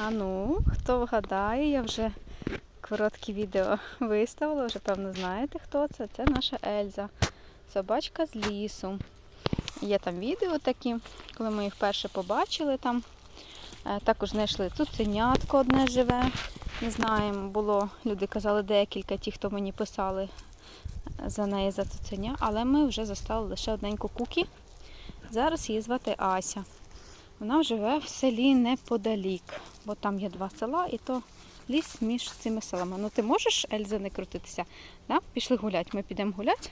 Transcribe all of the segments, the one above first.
А ну, хто вгадає, я вже коротке відео виставила, вже певно знаєте, хто це. Це наша Ельза, собачка з лісу. Є там відео такі, коли ми їх вперше побачили там. Е, Також знайшли цуценятко одне живе. Не знаємо, було, люди казали декілька, ті, хто мені писали за неї за цуценя, але ми вже застали лише одненьку кукі. Зараз її звати Ася. Вона живе в селі неподалік, бо там є два села, і то ліс між цими селами. Ну ти можеш, Ельза, не крутитися? Да? Пішли гуляти. Ми підемо гуляти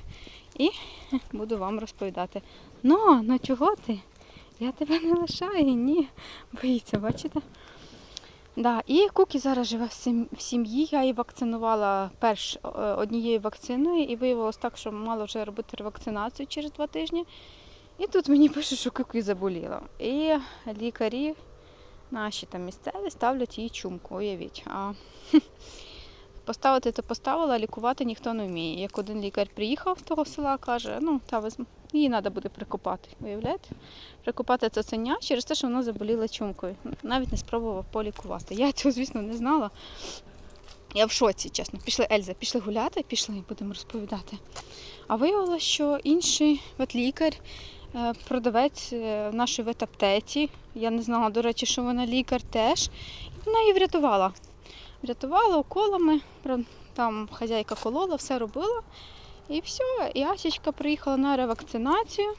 і буду вам розповідати. Ну, ну чого ти? Я тебе не лишаю, ні. Боїться, бачите? Да, і Кукі зараз живе в сім'ї. Я її вакцинувала перш е, однією вакциною, і виявилось так, що мала вже робити ревакцинацію через два тижні. І тут мені пишуть, що Кукі заболіла. І лікарі наші там місцеві ставлять їй чумку, уявіть. А поставити то поставила, а лікувати ніхто не вміє. Як один лікар приїхав з того села, каже, ну та ви її треба буде прикопати. Уявляєте? Прикопати цуценя через те, що воно заболіло чумкою. Навіть не спробував полікувати. Я цього, звісно, не знала. Я в шоці, чесно. Пішли Ельза, пішли гуляти, пішли, будемо розповідати. А виявилося, що інший ветлікар, е, продавець е, в нашій ветаптеці, я не знала, до речі, що вона лікар теж, і вона її врятувала. Врятувала уколами, там хазяйка колола, все робила. І все, і Асічка приїхала на ревакцинацію,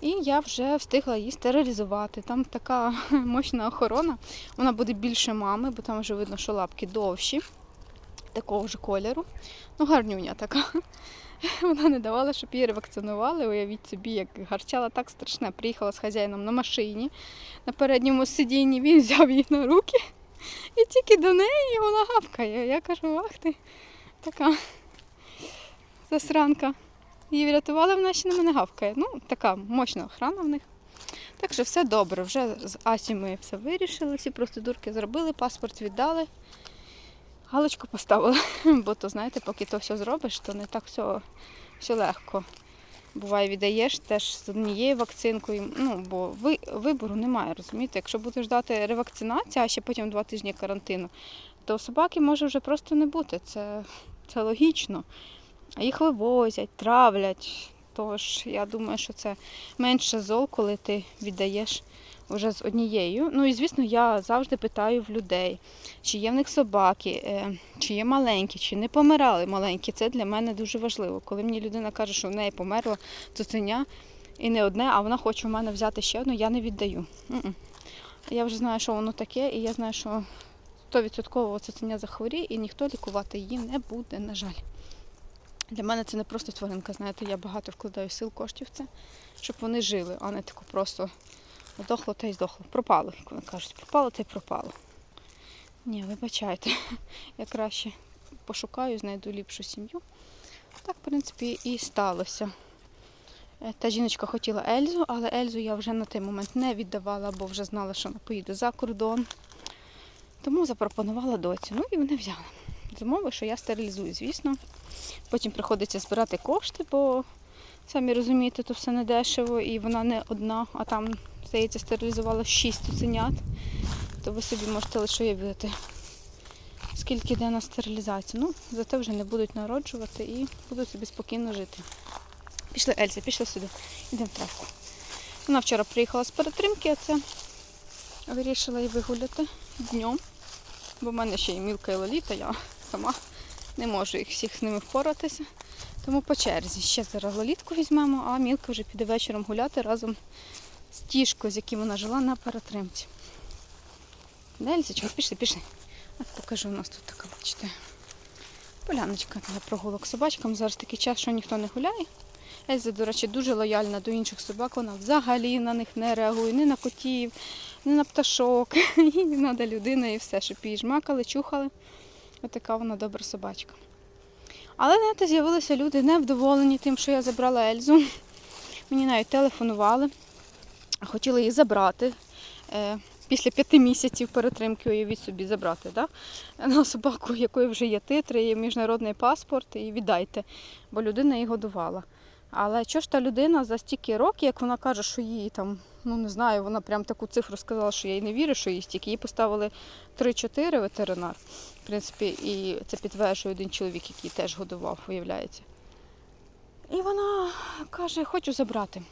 і я вже встигла її стерилізувати. Там така мощна охорона. Вона буде більше мами, бо там вже видно, що лапки довші, такого ж кольору. Ну, гарнюня така. Вона не давала, щоб її ревакцинували. Уявіть собі, як гарчала так страшне. Приїхала з хазяїном на машині на передньому сидінні. Він взяв її на руки і тільки до неї вона гавкає. Я кажу, ах ти, така засранка. Її врятували, вона ще на мене гавкає. Ну, така мощна охрана в них. Так що все добре. Вже з Асі ми все вирішили, всі процедурки зробили, паспорт віддали. Галочку поставили. Бо то, знаєте, поки то все зробиш, то не так все, все легко. Буває, віддаєш теж з однією вакцинкою, ну, бо ви, вибору немає, розумієте? Якщо будеш ждати ревакцинацію, а ще потім два тижні карантину, то собаки може вже просто не бути. Це, це логічно. Їх вивозять, травлять. Тож я думаю, що це менше зол, коли ти віддаєш вже з однією. Ну і звісно, я завжди питаю в людей, чи є в них собаки, е, чи є маленькі, чи не помирали маленькі. Це для мене дуже важливо. Коли мені людина каже, що в неї померла цуценя, і не одне, а вона хоче в мене взяти ще одну, я не віддаю. Я вже знаю, що воно таке, і я знаю, що 100% цуценя захворіє, і ніхто лікувати її не буде, на жаль. Для мене це не просто тваринка, знаєте, я багато вкладаю сил, коштів в це, щоб вони жили, а не тако просто здохло та й здохло. Пропало, як вони кажуть, пропало та й пропало. Ні, вибачайте, я краще пошукаю, знайду ліпшу сім'ю. Так, в принципі, і сталося. Е, Та жіночка хотіла Ельзу, але Ельзу я вже на той момент не віддавала, бо вже знала, що вона поїде за кордон. Тому запропонувала доцю. Ну і вони взяли. з умови, що я стерилізую, звісно. Потім приходиться збирати кошти, бо самі розумієте, то все не дешево, і вона не одна, а там, здається, стерилізувала 6 цуценят. То ви собі можете лише уявити, скільки йде на стерилізацію. Ну, зате вже не будуть народжувати і будуть собі спокійно жити. Пішли, Ельза, пішли сюди. Йдемо в травку. Вона вчора приїхала з перетримки, а це вирішила її вигуляти днем. Бо в мене ще є мілка і лоліта, я сама не можу їх всіх з ними впоратися. Тому по черзі. Ще зараз лолітку візьмемо, а мілка вже піде вечором гуляти разом тішкою, з яким вона жила на перетримці. Ельзочка? Пішли, пішли. От покажу, у нас тут така, бачите, поляночка для прогулок з собачками. Зараз такий час, що ніхто не гуляє. Ельза, до речі, дуже лояльна до інших собак. Вона взагалі на них не реагує, ні на котів, ні на пташок. Їй треба людина і все, щоб її жмакали, чухали. Ось така вона добра собачка. Але знаєте, з'явилися люди невдоволені тим, що я забрала Ельзу. Мені навіть телефонували, хотіли її забрати. Е, Після п'яти місяців перетримки уявіть собі забрати. Да? На собаку, якої вже є титри, є міжнародний паспорт, і віддайте, бо людина її годувала. Але що ж та людина за стільки років, як вона каже, що їй там, ну не знаю, вона прям таку цифру сказала, що я їй не вірю, що їй стільки. Їй поставили 3-4 ветеринар. В принципі, і це підтверджує один чоловік, який теж годував, виявляється. І вона каже, хочу забрати.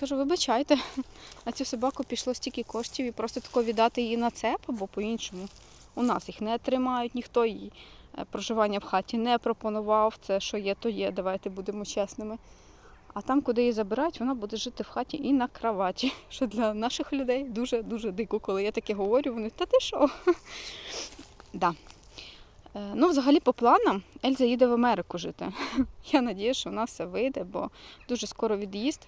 Кажу, вибачайте, на цю собаку пішло стільки коштів і просто тако віддати її на цеп, або по-іншому. У нас їх не тримають, ніхто їй е, проживання в хаті не пропонував. Це що є, то є, давайте будемо чесними. А там, куди її забирають, вона буде жити в хаті і на кроваті. Що для наших людей дуже-дуже дико, коли я таке говорю, вони та ти що? да. Е, Ну, взагалі, по планам, Ельза їде в Америку жити. Я надію, що вона все вийде, бо дуже скоро від'їзд,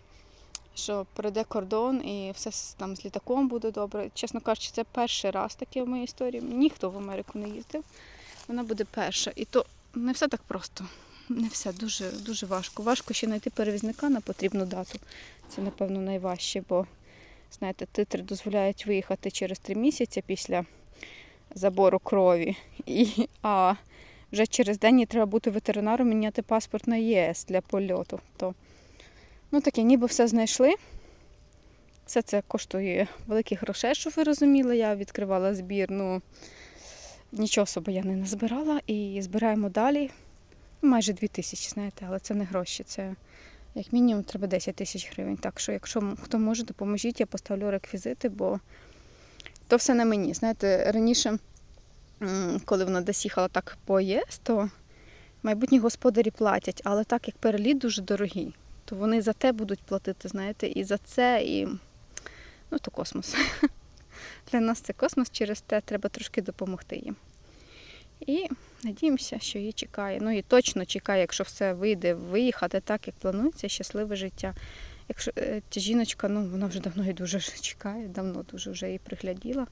що перейде кордон і все там з літаком буде добре. Чесно кажучи, це перший раз таке в моїй історії. Ніхто в Америку не їздив. Вона буде перша. І то не все так просто. Не все дуже, дуже важко. Важко ще знайти перевізника на потрібну дату. Це, напевно, найважче, бо, знаєте, титри дозволяють виїхати через три місяці після забору крові. І, а вже через день їй треба бути ветеринаром, міняти паспорт на ЄС для польоту. То, ну таке, ніби все знайшли. Все це коштує великих грошей, щоб ви розуміли. Я відкривала збір, ну нічого собі я не назбирала. І збираємо далі майже 2 тисячі, знаєте, але це не гроші, це як мінімум треба 10 тисяч гривень. Так що, якщо хто може, допоможіть, я поставлю реквізити, бо то все на мені. Знаєте, раніше, коли вона десь їхала так по ЄС, то майбутні господарі платять, але так як переліт дуже дорогий, то вони за те будуть платити, знаєте, і за це, і ну, то космос. Для нас це космос, через те треба трошки допомогти їм. І надіємося, що її чекає. Ну і точно чекає, якщо все вийде, виїхати так, як планується, щасливе життя. Якщо е, ця жіночка, ну вона вже давно і дуже чекає, давно дуже вже її пригляділа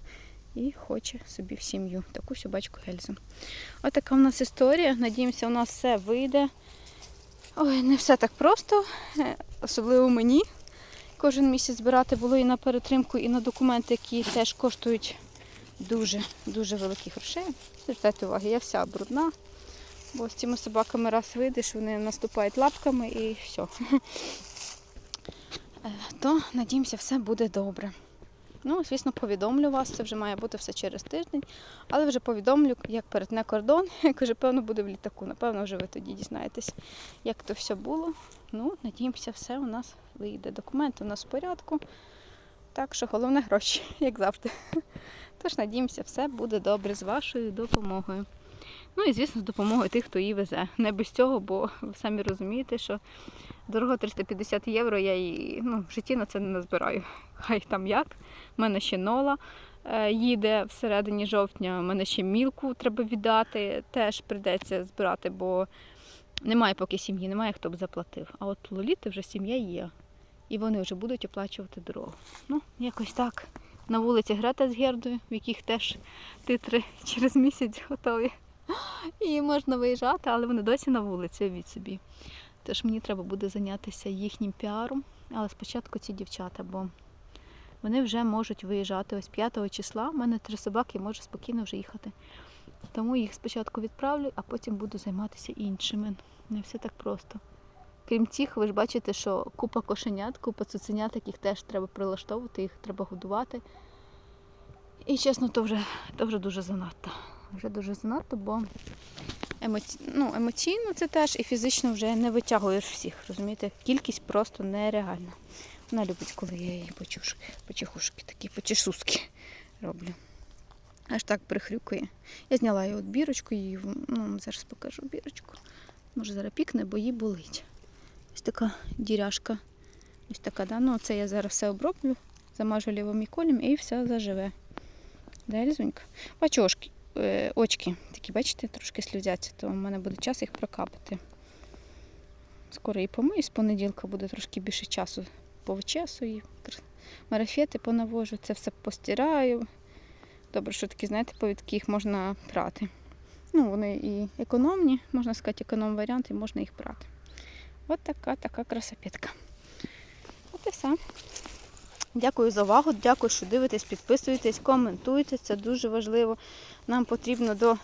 і хоче собі в сім'ю таку собачку Ельзу. Ось така у нас історія. Надіємося, у нас все вийде. Ой, не все так просто, е, особливо мені. Кожен місяць збирати було і на перетримку, і на документи, які теж коштують дуже-дуже великих грошей. Звертайте увагу, я вся брудна, бо з цими собаками раз вийдеш, вони наступають лапками і все. То, надіємося, все буде добре. Ну, звісно, повідомлю вас, це вже має бути все через тиждень, але вже повідомлю, як перетне кордон, як вже певно буде в літаку. Напевно, вже ви тоді дізнаєтесь, як то все було. Ну, надіємося, все у нас вийде. Документи у нас в порядку. Так що головне гроші, як завжди. Тож надіємося, все буде добре з вашою допомогою. Ну і звісно, з допомогою тих, хто її везе. Не без цього, бо ви самі розумієте, що дорога 350 євро, я її ну, в житті на це не назбираю. Хай там як. У мене ще нола е, їде всередині жовтня, у мене ще мілку треба віддати, теж прийдеться збирати, бо немає поки сім'ї, немає хто б заплатив. А от лоліти вже сім'я є. І вони вже будуть оплачувати дорогу. Ну, якось так. На вулиці Грета з Гердою, в яких теж титри через місяць готові. І можна виїжджати, але вони досі на вулиці від собі. Тож мені треба буде зайнятися їхнім піаром. Але спочатку ці дівчата, бо вони вже можуть виїжджати ось 5 числа. У мене три собаки можуть спокійно вже їхати. Тому їх спочатку відправлю, а потім буду займатися іншими. Не все так просто. Крім цих, ви ж бачите, що купа кошенят, купа цуценят, яких теж треба прилаштовувати, їх треба годувати. І чесно, то вже, то вже дуже занадто. Вже дуже занадто, бо емоці... ну, емоційно це теж і фізично вже не витягуєш всіх. Розумієте? Кількість просто нереальна. Вона любить, коли я її почушки, почихушки, такі почешуски роблю. Аж так прихрюкує. Я зняла її от бірочку, її, ну, зараз покажу бірочку. Може зараз пікне, бо їй болить. Ось така діряшка. Ось така, да? Ну, це я зараз все оброблю, замажу лівоміколем і все заживе. Да, Лізунька? Бачу, ошки, е, очки такі, бачите, трошки сльозяться, то в мене буде час їх прокапати. Скоро і помию, з понеділка буде трошки більше часу повичесую, марафети понавожу, це все постираю. Добре, що такі, знаєте, повідки їх можна прати. Ну, вони і економні, можна сказати, економ варіант, і можна їх прати. От така така красопетка. От і все. Дякую за увагу, дякую, що дивитесь, підписуєтесь, коментуєте. Це дуже важливо. Нам потрібно до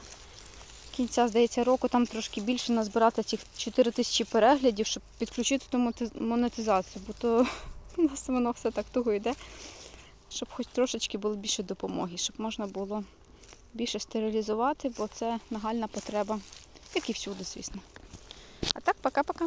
кінця, здається, року там трошки більше назбирати цих 4 тисячі переглядів, щоб підключити ту монетизацію, бо то у нас воно все так туго йде, щоб хоч трошечки було більше допомоги, щоб можна було більше стерилізувати, бо це нагальна потреба, як і всюди, звісно. А так, пока-пока.